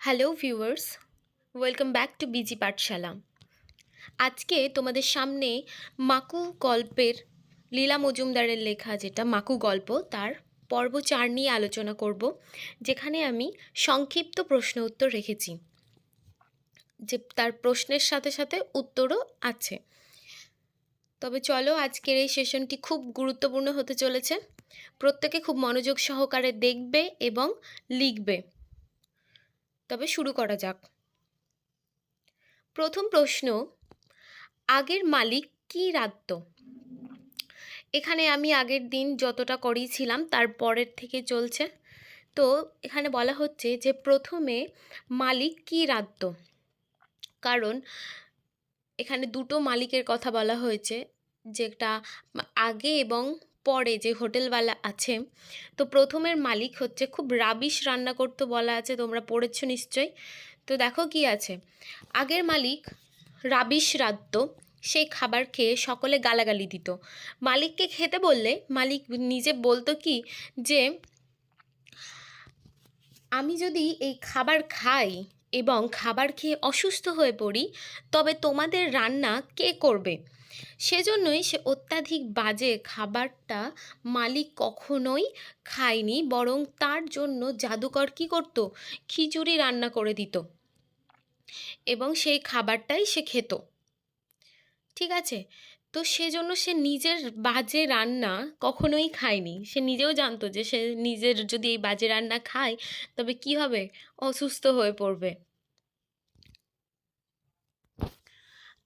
Hello viewers welcome back to BG Pathshala আজকে তোমাদের সামনে মাকু গল্পের লীলা মজুমদারের লেখা যেটা, মাকু গল্প, তার পর্ব চার নিয়ে আলোচনা করব, যেখানে আমি সংক্ষিপ্ত প্রশ্ন উত্তর রেখেছি। যে তার প্রশ্নের সাথে সাথে উত্তরও আছে। তবে চলো আজকের এই সেশনটি খুব গুরুত্বপূর্ণ হতে চলেছে। প্রত্যেকে খুব মনোযোগ সহকারে দেখবে এবং লিখবে। তবে শুরু করা যাক। প্রথম প্রশ্ন, আগের মালিক কি রাখত এখানে আমি আগের দিন যতটা করিয়েছিলাম তার পরের থেকে চলছে। তো এখানে বলা হচ্ছে যে প্রথমে মালিক কি রাখত কারণ এখানে দুটো মালিকের কথা বলা হয়েছে যেটা আগে এবং পরে যে হোটেলওয়ালা আছে, তো প্রথমের মালিক হচ্ছে খুব রাবিশ রান্না করতে বলা আছে, তোমরা পড়েছো নিশ্চয়ই। তো দেখো কি আছে, আগের মালিক রাবিশ রাঁধত সেই খাবার খেয়ে সকলে গালাগালি দিত। মালিককে খেতে বললে, মালিক নিজে বলতো কি যে, আমি যদি এই খাবার খাই এবং খাবার খেয়ে অসুস্থ হয়ে পড়ি, তবে তোমাদের রান্না কে করবে? সেজন্যই সে অত্যাধিক বাজে খাবারটা মালিক কখনোই খায়নি, বরং তার জন্য জাদুকর কী করত? খিচুড়ি রান্না করে দিত। এবং সেই খাবারটাই সে খেত। ঠিক আছে? তো সেজন্য সে নিজের বাজে রান্না কখনোই খায়নি। সে নিজেও জানতো যে সে নিজের যদি এই বাজে রান্না খায়, তবে কি হবে? অসুস্থ হয়ে পড়বে।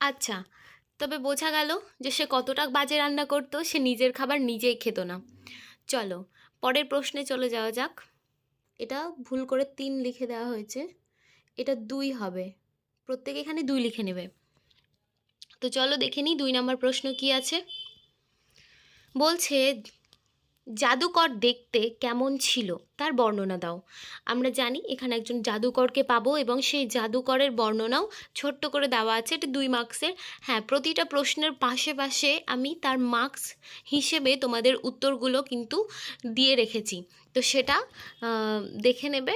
আচ্ছা তবে বোঝা গেল যে সে কতটা বাজে রান্না করতো, সে নিজের খাবার নিজেই খেত না। চলো, পরের প্রশ্নে চলে যাওয়া যাক। এটা ভুল করে তিন লিখে দেওয়া হয়েছে। এটা দুই হবে। প্রত্যেকে এখানে দুই লিখে নেবে। তো চলো দেখে নিই দুই নম্বর প্রশ্ন কি আছে। বলছে জাদুকর দেখতে কেমন ছিল তার বর্ণনা দাও। আমরা জানি এখানে একজন জাদুকরকে পাবো এবং সেই জাদুকরের বর্ণনাও ছোট্ট করে দেওয়া আছে। এটা দুই মার্কসের। হ্যাঁ প্রতিটা প্রশ্নের পাশে পাশে আমি তার মার্কস হিসেবে তোমাদের উত্তরগুলো কিন্তু দিয়ে রেখেছি। তো সেটা দেখে নেবে।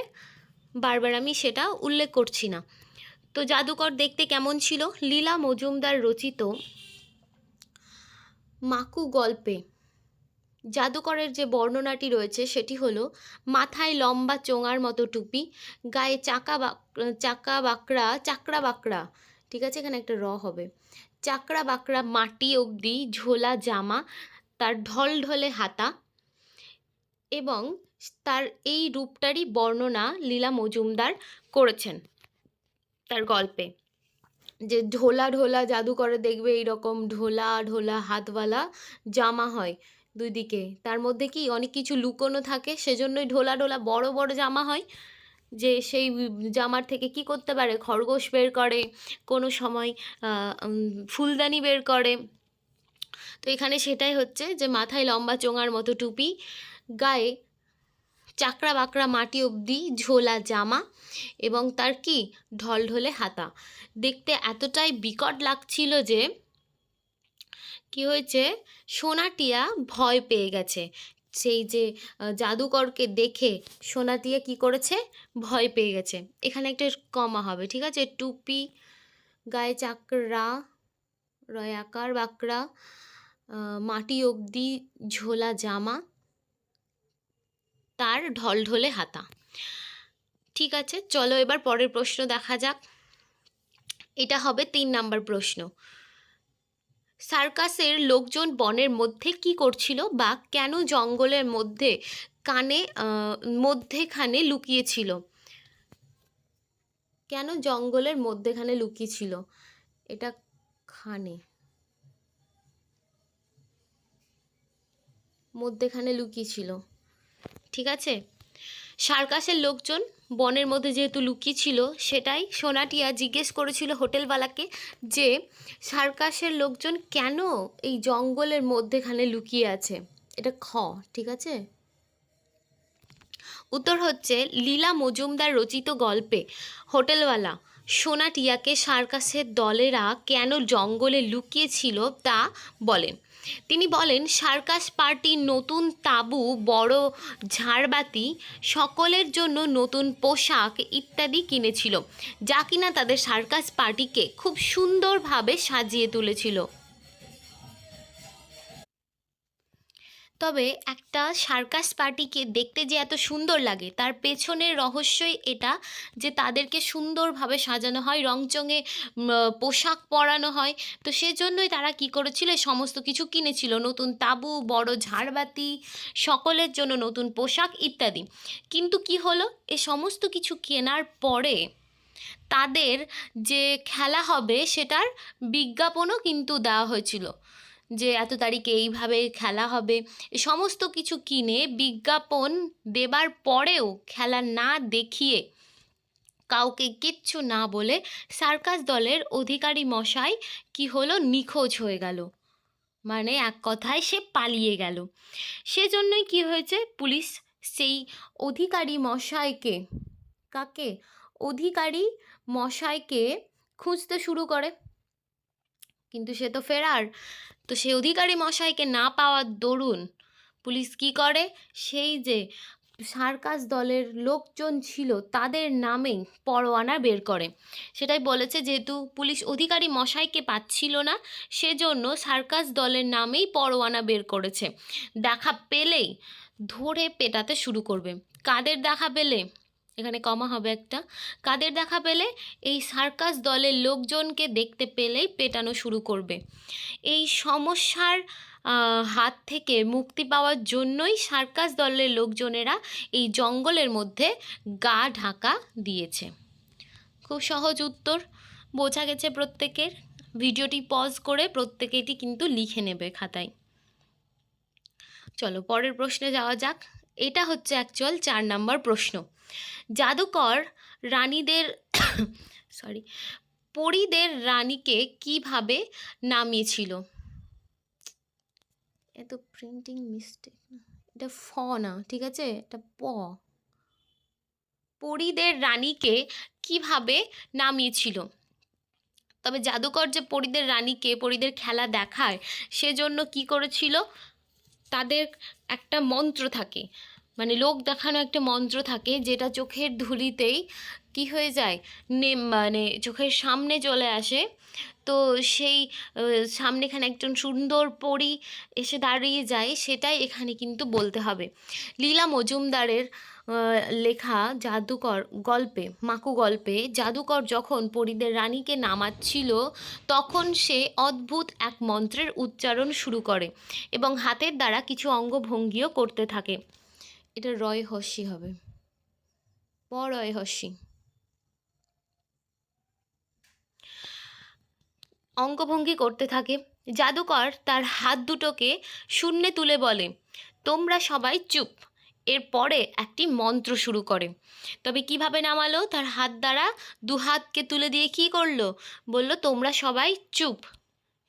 বারবার আমি সেটা উল্লেখ করছি না। তো জাদুকর দেখতে কেমন ছিল? লীলা মজুমদার রচিত মাকু গল্পে। জাদুকরের যে বর্ণনাটি রয়েছে সেটি হলো, মাথায় লম্বা চোঙার মতো টুপি, গায়ে চাকা চাকা বাঁকড়া চাকরা বাঁকড়া ঠিক আছে? এখানে একটা র হবে। চাকরা বাঁকড়া মাটি অবধি ঝোলা জামা, তার ঢল ঢলে হাতা এবং তার এই রূপটারই বর্ণনা লীলা মজুমদার করেছেন তার গল্পে। যে ঢোলা ঢোলা জাদুকরে দেখবে এইরকম ঢোলা ঢোলা হাতওয়ালা জামা হয়। দুই দিকে। তার মধ্যে কি অনেক কিছু লুকোনো থাকে, সেজন্যই ঢোলা ঢোলা বড় বড় জামা হয়, যে সেই জামার থেকে কি করতে পারে? খরগোশ বের করে, কোনো সময় ফুলদানি বের করে। তো এখানে সেটাই হচ্ছে যে মাথায় লম্বা চোঙার মতো টুপি, গায়ে চাকরা বাকড়া মাটি অবধি ঝোলা জামা এবং তার কি? ঢলঢলে হাতা। দেখতে এতটাই বিকট লাগছিল যে কি হয়েছে? সোনাটিয়া ভয় পেয়ে গেছে। সেই যে জাদুকরকে দেখে সোনাটিয়া কি করেছে? ভয় পেয়ে গেছে। এখানে একটা কমা হবে, ঠিক আছে? টুপি, গায়ে চাকরা রয়াকার বাকড়া মাটি অবধি ঝোলা জামা, তার ঢলঢলে হাতা। ঠিক আছে, চলো এবার পরের প্রশ্ন দেখা যাক। এটা হবে তিন নাম্বার প্রশ্ন। সার্কাসের লোকজন বনের মধ্যে কি করছিল বা কেন জঙ্গলের মধ্যে কানে মধ্যেখানে লুকিয়েছিল? কেন জঙ্গলের মধ্যেখানে লুকিয়েছিল? এটা খানে। মধ্যেখানে লুকিয়েছিল। ঠিক আছে? সার্কাসের লোকজন বনের মধ্যে যেহেতু লুকিয়ে ছিল, সেটাই সোনাটিয়া জিজ্ঞেস করেছিল হোটেলওয়ালাকে যে, সার্কাসের লোকজন কেন এই জঙ্গলের মধ্যেখানে লুকিয়ে আছে? এটা খ, ঠিক আছে? উত্তর হচ্ছে, লীলা মজুমদার রচিত গল্পে হোটেলওয়ালা সোনাটিয়াকে সার্কাসের দলেরা কেন জঙ্গলে লুকিয়েছিল তা বলেন। তিনি বলেন, সার্কাস পার্টি নতুন তাঁবু, বড় ঝাড়বাতি, সকলের জন্য নতুন পোশাক ইত্যাদি কিনেছিল, যা কিনা তাদের সার্কাস পার্টিকে খুব সুন্দরভাবে সাজিয়ে তুলেছিল। তবে একটা সার্কাস পার্টিকে দেখতে যে এত সুন্দর লাগে, তার পেছনের রহস্যই এটা যে তাদেরকে সুন্দরভাবে সাজানো হয়, রংচঙে পোশাক পরানো হয়। তো সেজন্যই তারা কি করেছিল? সমস্ত কিছু কিনেছিল। নতুন তাঁবু, বড় ঝাড়বাতি, সকলের জন্য নতুন পোশাক ইত্যাদি। কিন্তু কি হলো? এ সমস্ত কিছু কেনার পরে তাদের যে খেলা হবে সেটার বিজ্ঞাপনও কিন্তু দেওয়া হয়েছিল। যে এত তারিখে এইভাবে খেলা হবে সমস্ত কিছু কিনে বিজ্ঞাপন দেবার পরেও খেলা না দেখিয়ে কাউকে কিচ্ছু না বলে সার্কাস দলের অধিকারী মশাই কি হলো? নিখোঁজ হয়ে গেল। মানে এক কথায় সে পালিয়ে গেল। সেজন্যই কি হয়েছে? পুলিশ সেই অধিকারী মশাইকে, কাকে? অধিকারী মশাইকে খুঁজতে শুরু করে। কিন্তু সে তো ফেরার। তো সে অধিকারী মশাইকে না পাওয়ার দরুন পুলিশ কি করে? সেই যে সার্কাস দলের লোকজন ছিল তাদের নামেই পরোয়ানা বের করে। সেটাই বলেছে যেহেতু পুলিশ অধিকারী মশাইকে পাচ্ছিল না, সেজন্য সার্কাস দলের নামেই পরোয়ানা বের করেছে। দেখা পেলেই ধরে পেটাতে শুরু করবে। কাদের দেখা পেলে? এখানে কমা হবে একটা। কাদের দেখা পেলে? এই সার্কাস দলের লোকজনকে দেখতে পেলেই পেটানো শুরু করবে। এই সমস্যার হাত থেকে মুক্তি পাওয়ার জন্যই সার্কাস দলের লোকজনেরা এই জঙ্গলের মধ্যে গা ঢাকা দিয়েছে। খুব সহজ উত্তর। বোঝা গেছে প্রত্যেকের। ভিডিওটি পজ করে প্রত্যেকে এটি কিন্তু লিখে নেবে খাতায়। চলো, পরের প্রশ্নে যাওয়া যাক। এটা হচ্ছে অ্যাকচুয়াল চার নাম্বার প্রশ্ন। জাদুকর রানীদের সরি পরীদের রানীকে কীভাবে নামিয়েছিল? এত প্রিন্টিং মিস্টেক এটা ফ না, ঠিক আছে? এটা প। পরীদের রানীকে কীভাবে নামিয়েছিল? তবে জাদুকর যে পরীদের রানীকে পরীদের খেলা দেখায়, সেজন্য কি করেছিল? তাদের একটা মন্ত্র থাকে মানে লোক দেখানো একটা মন্ত্র থাকে যেটা চোখের ধুলিতেই কি হয়ে যায়? নে মানে চোখের সামনে চলে আসে। তো সেই সামনেখানে একজন সুন্দর পরী এসে দাঁড়িয়ে যায়, সেটাই এখানে কিন্তু বলতে হবে। লীলা মজুমদারের লেখা জাদুকর গল্পে, মাকু গল্পে, জাদুকর যখন পরীদের রানীকে নামাচ্ছিল, তখন সে অদ্ভুত এক মন্ত্রের উচ্চারণ শুরু করে এবং হাতের দ্বারা কিছু অঙ্গভঙ্গিও করতে থাকে। এটা রয় হস্যি হবে। প রয় হস্যি। অঙ্গভঙ্গি করতে থাকে। জাদুকর তার হাত দুটোকে শূন্যে তুলে বলে, তোমরা সবাই চুপ। এরপরে একটি মন্ত্র শুরু করে। তবে কীভাবে নামালো? তার হাত দ্বারা দু হাতকে তুলে দিয়ে কি করল? বলল, তোমরা সবাই চুপ।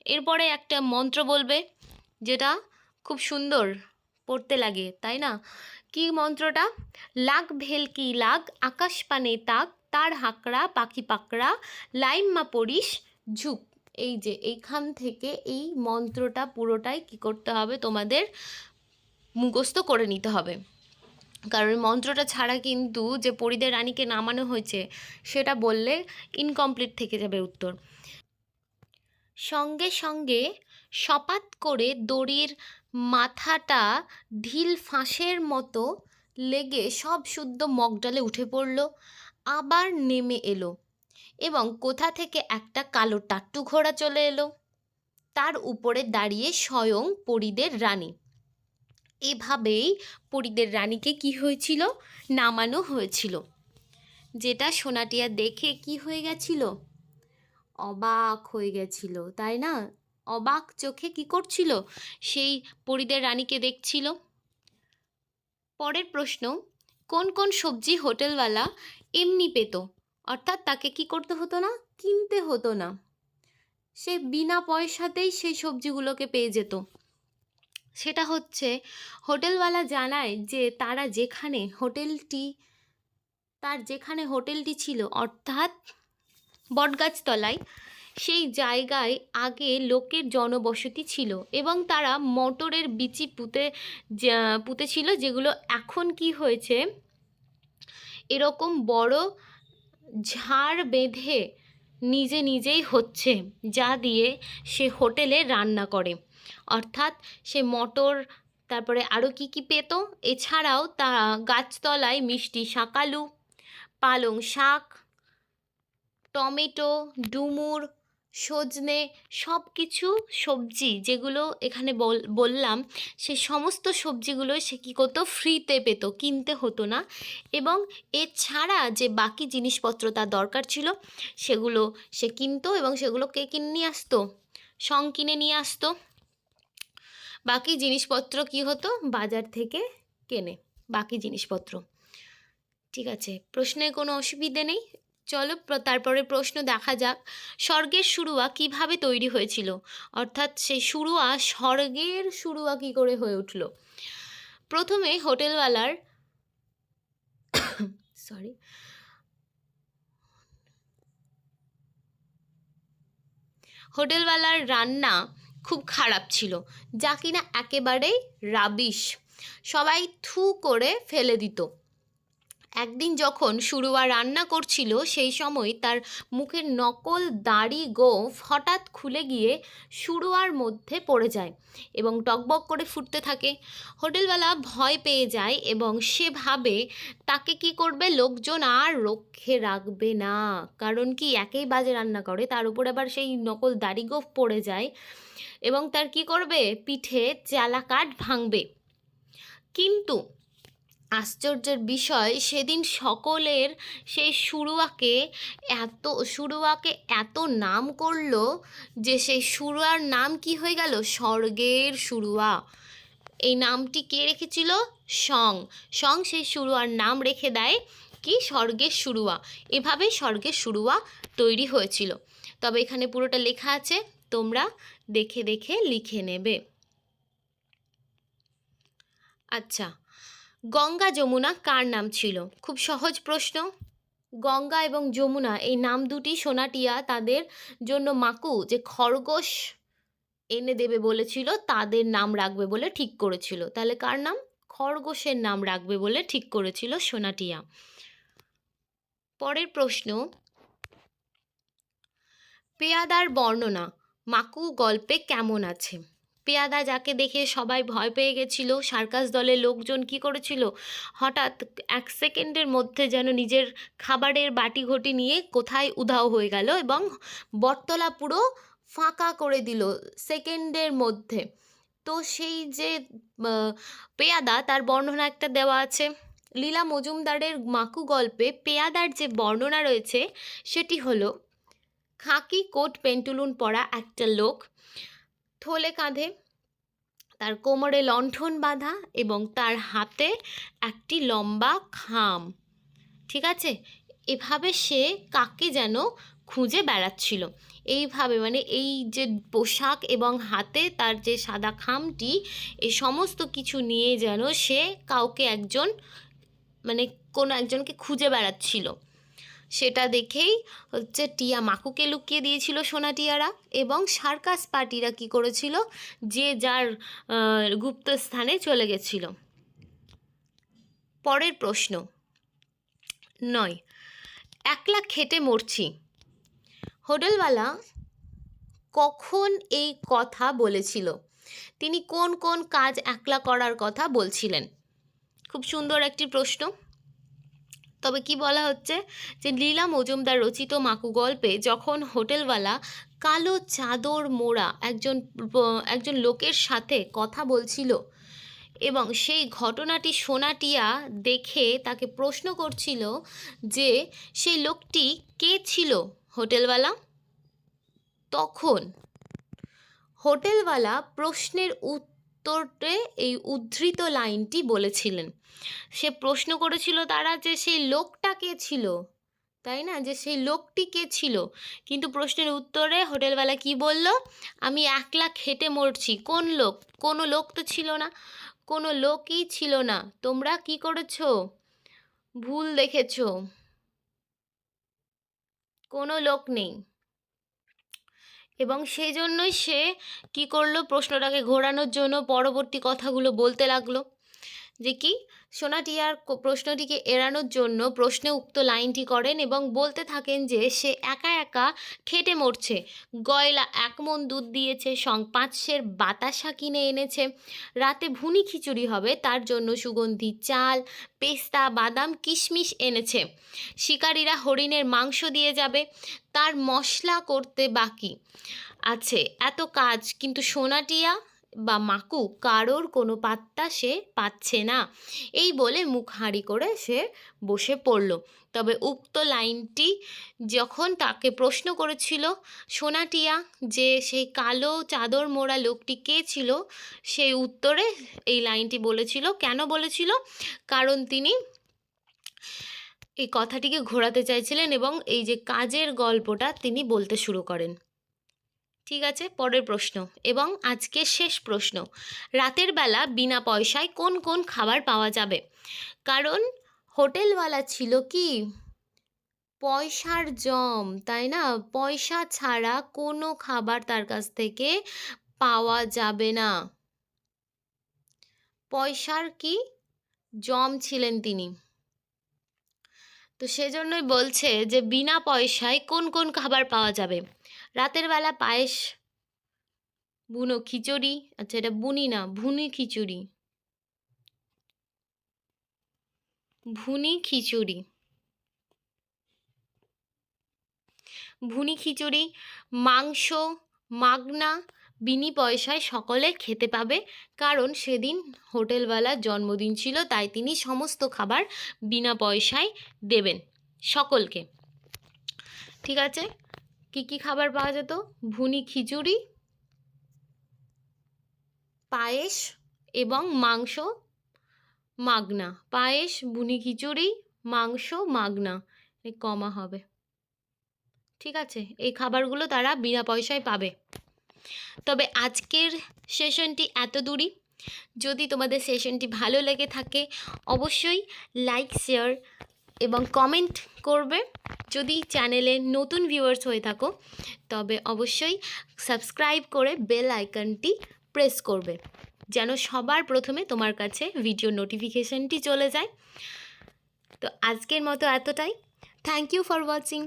এরপরে একটা মন্ত্র বলবে, যেটা খুব সুন্দর পড়তে লাগে, তাই না? কি মন্ত্রটা? লাগ ভেলকি লাগ, আকাশ পানে তাক, তার হাকড়া, পাখি পাকড়া লাইম্মা পড়িস, ঝুপ। এই যে, এইখান থেকে এই মন্ত্রটা পুরোটাই কি করতে হবে? তোমাদের মুখস্থ করে নিতে হবে। কারণ মন্ত্রটা ছাড়া কিন্তু যে পরিদের রানীকে নামানো হয়েছে, সেটা বললে ইনকমপ্লিট থেকে যাবে উত্তর। সঙ্গে সঙ্গে সপাত করে দড়ির মাথাটা ঢিল ফাঁসের মতো লেগে সব শুদ্ধ মগডালে উঠে পড়ল, আবার নেমে এলো এবং কোথা থেকে একটা কালো টাট্টু ঘোড়া চলে এলো। তার উপরে দাঁড়িয়ে স্বয়ং পরিদের রানী। এভাবেই পরিদের রানীকে কি হয়েছিল নামানো হয়েছিল। যেটা সোনাটিয়া দেখে কি হয়ে গেছিল? অবাক হয়ে গেছিল, তাই না? অবাক চোখে কি করছিল? সেই পরিদের রানীকে দেখছিল। পরের প্রশ্ন, কোন কোন সবজি হোটেলওয়ালা এমনি পেত? অর্থাৎ তাকে কি করতে হতো না? কিনতে হতো না। সে বিনা পয়সাতেই সেই সবজিগুলোকে পেয়ে যেত। সেটা হচ্ছে, হোটেলওয়ালা জানায় যে তারা যেখানে হোটেলটি, তার যেখানে হোটেলটি ছিল, অর্থাৎ বটগাছতলায় সেই জায়গায় আগে লোকের জনবসতি ছিল এবং তারা মটরের বিচি পুঁতে পুঁতেছিল যেগুলো এখন কি হয়েছে? এরকম বড় ঝাড় বেঁধে নিজে নিজেই হচ্ছে, যা দিয়ে সে হোটেলে রান্না করে। অর্থাৎ সে মটর, তারপরে আরও কি কি পেত? এছাড়াও তা গাছতলায় মিষ্টি শাকালু, পালং শাক, টমেটো, ডুমুর সজনে সব কিছু সবজি যেগুলো এখানে বল- বললাম, সে সমস্ত সবজিগুলো সে কী করতো? ফ্রিতে পেত, কিনতে হতো না। এবং এছাড়া যে বাকি জিনিসপত্র তার দরকার ছিল, সেগুলো সে কিনতো এবং সেগুলো কে কিনে নিয়ে আসতো? সং কিনে নিয়ে আসতো। বাকি জিনিসপত্র কি হতো? বাজার থেকে কেনে, বাকি জিনিসপত্র। ঠিক আছে প্রশ্নে কোনো অসুবিধে নেই। চলো তারপরে প্রশ্ন দেখা যাক, স্বর্গের শুরুয়া কীভাবে তৈরি হয়েছিল? অর্থাৎ সেই শুরুয়া স্বর্গের শুরুয়া কি করে হয়ে উঠল? প্রথমে হোটেলওয়ালার সরি হোটেলওয়ালার রান্না খুব খারাপ ছিল, যা কিনা একেবারেই রাবিশ সবাই থু করে ফেলে দিত। একদিন যখন শুরুয়া রান্না করছিল, সেই সময় তার মুখের নকল দাড়ি গোঁফ হঠাৎ খুলে গিয়ে সুরুয়ার মধ্যে পড়ে যায় এবং টকবক করে ফুটতে থাকে। হোটেলওয়ালা ভয় পেয়ে যায় এবং সে ভাবে, তাকে কি করবে? লোকজন আর রক্ষে রাখবে না। কারণ কি, একেই বাজে রান্না করে, তার উপর আবার সেই নকল দাড়ি গোঁফ পড়ে যায় এবং তার কি করবে? পিঠে চালা কাঠ ভাঙবে। কিন্তু আশ্চর্যের বিষয়, সেদিন সকলের সেই সুরুয়াকে এত সুরুয়াকে এত নাম করল যে সেই শুরুয়ার নাম কি হয়ে গেল? স্বর্গের সুরুয়া। এই নামটি কে রেখেছিল? সং। সং সেই সুরুয়ার নাম রেখে দেয় কি? স্বর্গের সুরুয়া। এভাবে স্বর্গের শুরুয়া তৈরি হয়েছিল। তবে এখানে পুরোটা লেখা আছে, তোমরা দেখে দেখে লিখে নেবে। আচ্ছা গঙ্গা যমুনা কার নাম ছিল? খুব সহজ প্রশ্ন। গঙ্গা এবং যমুনা, এই নাম দুটি সোনাটিয়া তাদের জন্য মাকু, যে খরগোশ এনে দেবে বলেছিল, তাদের নাম রাখবে বলে ঠিক করেছিল। তাহলে কার নাম? খরগোশের নাম রাখবে বলে ঠিক করেছিল সোনাটিয়া। পরের প্রশ্ন। পেয়াদার বর্ণনা, মাকু গল্পে কেমন আছে? পেয়াদা যাকে দেখে সবাই ভয় পেয়ে গেছিল, সার্কাস দলের লোকজন কি করেছিল? হঠাৎ এক সেকেন্ডের মধ্যে যেন নিজের খাবারের বাটি ঘটি নিয়ে কোথায় উধাও হয়ে গেল এবং বটতলা পুরো ফাঁকা করে দিল সেকেন্ডের মধ্যে। তো সেই যে পেয়াদা, তার বর্ণনা একটা দেওয়া আছে। লীলা মজুমদারের মাকু গল্পে পেয়াদার যে বর্ণনা রয়েছে, সেটি হলো, খাকি কোট পেন্টুলুন পরা একটা লোক থলে কাঁধে তার কোমরে লণ্ঠন বাঁধা এবং তার হাতে একটি লম্বা খাম। ঠিক আছে? এভাবে সে কাকে যেন খুঁজে বেড়াচ্ছিল। এইভাবে মানে এই যে পোশাক এবং হাতে তার যে সাদা খামটি এই সমস্ত কিছু নিয়ে যেন সে কাউকে একজন মানে কোনো একজনকে খুঁজে বেড়াচ্ছিল। সেটা দেখেই হচ্ছে টিয়া মাকুকে লুকিয়ে দিয়েছিল সোনা টিয়ারা এবং সার্কাস পার্টিরা কি করেছিল? যে যার গুপ্ত স্থানে চলে গেছিল। পরের প্রশ্ন। নয়। একলা খেটে মরছি। হোটেলওয়ালা কখন এই কথা বলেছিল? তিনি কোন কোন কাজ একলা করার কথা বলছিলেন? খুব সুন্দর একটি প্রশ্ন। তবে কি বলা হচ্ছে? যে লীলা মজুমদার রচিত মাকু গল্পে যখন হোটেলওয়ালা কালো চাদর মোড়া একজন একজন লোকের সাথে কথা বলছিল এবং সেই ঘটনাটি সোনাটিয়া দেখে তাকে প্রশ্ন করছিল যে, সেই লোকটি কে ছিল হোটেলওয়ালা? তখন হোটেলওয়ালা প্রশ্নের উত্তরে এই উদ্ধৃত লাইনটি বলেছিলেন। সে প্রশ্ন করেছিল তারা যে সেই লোকটা কে ছিল? তাই না? যে সেই লোকটি কে ছিল? কিন্তু প্রশ্নের উত্তরে হোটেলওয়ালা কি বলল? আমি একলা খেটে মরছি। কোন লোক? কোনো লোক তো ছিল না। কোনো লোকই ছিল না। তোমরা কি করেছ? ভুল দেখেছ। কোনো লোক নেই। এবং সেই জন্যই সে কী করল প্রশ্নটাকে ঘোরানোর জন্য পরবর্তী কথাগুলো বলতে লাগল। যে কি? সোনাটিয়ার প্রশ্নটিকে এড়ানোর জন্য প্রশ্নে উক্ত লাইনটি করেন এবং বলতে থাকেন যে সে একা একা খেটে মরছে। গয়লা এক মন দুধ দিয়েছে, সং পাঁচশের বাতাসা কিনে এনেছে। রাতে ভুনি খিচুড়ি হবে, তার জন্য সুগন্ধি, চাল, পেস্তা, বাদাম, কিশমিশ এনেছে। শিকারীরা হরিণের মাংস দিয়ে যাবে, তার মশলা করতে বাকি আছে। এত কাজ, কিন্তু সোনাটিয়া বা মাকু কারোর কোনো পাত্তা সে পাচ্ছে না। এই বলে মুখ হাঁড়ি করে সে বসে পড়ল। তবে উক্ত লাইনটি যখন তাকে প্রশ্ন করেছিল সোনাটিয়া যে সেই কালো চাদর মোড়া লোকটি কে ছিল? সেই উত্তরে এই লাইনটি বলেছিল। কেন বলেছিল? কারণ তিনি এই কথাটিকে ঘোরাতে চাইছিলেন এবং এই যে কাজের গল্পটা তিনি বলতে শুরু করেন। ঠিক আছে, পরের প্রশ্ন। এবং আজকের শেষ প্রশ্ন। রাতের বেলা বিনা পয়সায় কোন কোন খাবার পাওয়া যাবে? কারণ হোটেলওয়ালা ছিল কি? পয়সার জম, তাই না? পয়সা ছাড়া কোনো খাবার তার কাছ থেকে পাওয়া যাবে না। পয়সার কি? জম ছিলেন তিনি। তো সেজন্যই বলছে যে বিনা পয়সায় কোন কোন খাবার পাওয়া যাবে? রাতের বেলা পায়েস, বুনো খিচুড়ি আচ্ছা এটা বুনি না, ভুনি খিচুড়ি। ভুনি খিচুড়ি। ভুনি খিচুড়ি, মাংস, মাগনা, বিনি পয়সায় সকলে খেতে পাবে, কারণ সেদিন হোটেলওয়ালার জন্মদিন ছিল, তাই তিনি সমস্ত খাবার বিনা পয়সায় দেবেন সকলকে। ঠিক আছে? কি কি খাবার পাওয়া যেত? ভুনি খিচুড়ি, পায়েস এবং মাংস মাগনা। পায়েস বুনি খিচুড়ি, মাংস মাগনা। কমা হবে। ঠিক আছে, এই খাবারগুলো তারা বিনা পয়সায় পাবে। তবে আজকের সেশনটি এত দূরই। যদি তোমাদের সেশনটি ভালো লেগে থাকে, অবশ্যই লাইক, শেয়ার এবং কমেন্ট করবে। যদি চ্যানেলে নতুন ভিউয়ার্স হয়ে থাকো, তবে অবশ্যই সাবস্ক্রাইব করে বেল আইকনটি প্রেস করবে, যেন সবার প্রথমে তোমার কাছে ভিডিও নোটিফিকেশানটি চলে যায়। তো আজকের মতো এতটাই। Thank you for watching